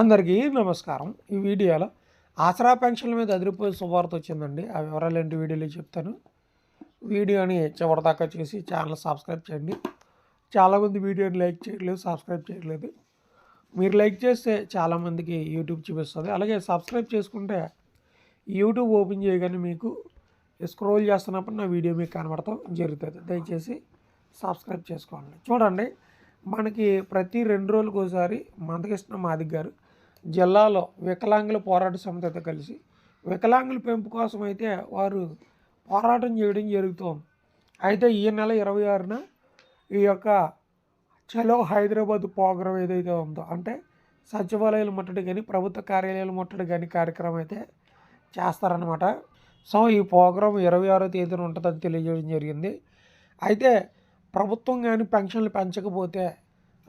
అందరికీ నమస్కారం. ఈ వీడియోలో ఆసరా పెన్షన్ల మీద అదిరిపోయే శుభార్త వచ్చిందండి. ఆ వివరాలు ఏంటి వీడియోలో చెప్తాను. వీడియోని చివరిదాకా చూసి ఛానల్ సబ్స్క్రైబ్ చేయండి. చాలామంది వీడియోని లైక్ చేయట్లేదు సబ్స్క్రైబ్ చేయట్లేదు. మీరు లైక్ చేస్తే చాలామందికి యూట్యూబ్ చూపిస్తుంది. అలాగే సబ్స్క్రైబ్ చేసుకుంటే యూట్యూబ్ ఓపెన్ చేయగానే మీకు స్క్రోల్ చేస్తున్నప్పుడు నా వీడియో మీకు కనబడతాం. జరుగుతుంది. దయచేసి సబ్స్క్రైబ్ చేసుకోండి. చూడండి మనకి ప్రతి రెండు రోజులకు ఒకసారి మందకృష్ణ మాదిక్ గారు జిల్లాలో వికలాంగుల పోరాట సమితితో కలిసి వికలాంగుల పెంపు కోసం అయితే వారు పోరాటం చేయడం జరుగుతోంది. అయితే ఈ నెల ఇరవై ఆరున ఈ యొక్క చలో హైదరాబాద్ ప్రోగ్రాం ఏదైతే ఉందో అంటే సచివాలయాలు ముట్టడి కానీ ప్రభుత్వ కార్యాలయాలు ముట్టడి కానీ కార్యక్రమం అయితే చేస్తారనమాట సో ఈ ప్రోగ్రాం ఇరవై ఆరో తేదీన ఉంటుందని తెలియజేయడం జరిగింది. అయితే ప్రభుత్వం కానీ పెన్షన్లు పెంచకపోతే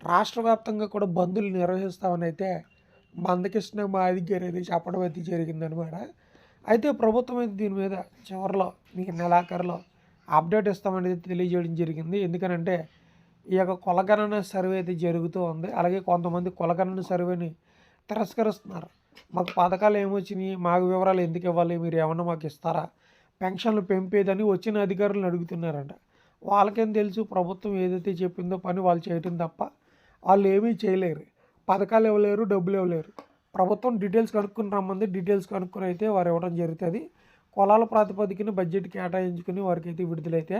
రాష్ట్ర వ్యాప్తంగా కూడా బంధులు నిర్వహిస్తామని అయితే మందకృష్ణ మాది గారు అయితే చెప్పడం అయితే జరిగిందనమాట అయితే ప్రభుత్వం అయితే దీని మీద చివరిలో మీకు నెలాఖరులో అప్డేట్ ఇస్తామనేది తెలియజేయడం జరిగింది. ఎందుకనంటే ఈ యొక్క కులగణన సర్వే అయితే జరుగుతూ ఉంది. అలాగే కొంతమంది కులగణన సర్వేని తిరస్కరిస్తున్నారు. మాకు పథకాలు ఏమొచ్చినాయి మాకు వివరాలు ఎందుకు ఇవ్వాలి మీరు ఏమన్నా మాకు ఇస్తారా? పెన్షన్లు పెంపేదని వచ్చిన అధికారులను అడుగుతున్నారంట. వాళ్ళకేం తెలుసు ప్రభుత్వం ఏదైతే చెప్పిందో పని వాళ్ళు చేయటం తప్ప వాళ్ళు ఏమీ చేయలేరు. పథకాలు ఇవ్వలేరు డబ్బులు ఇవ్వలేరు. ప్రభుత్వం డీటెయిల్స్ కనుక్కుని రమ్మంది డీటెయిల్స్ కనుక్కొని అయితే వారు ఇవ్వడం జరుగుతుంది. కులాల ప్రాతిపదికన బడ్జెట్ కేటాయించుకుని వారికి అయితే విడుదలైతే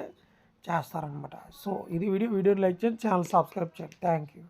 చేస్తారనమాట సో ఇది వీడియో వీడియోని లైక్ చేయండి ఛానల్ సబ్స్క్రైబ్ చేయండి. Thank you.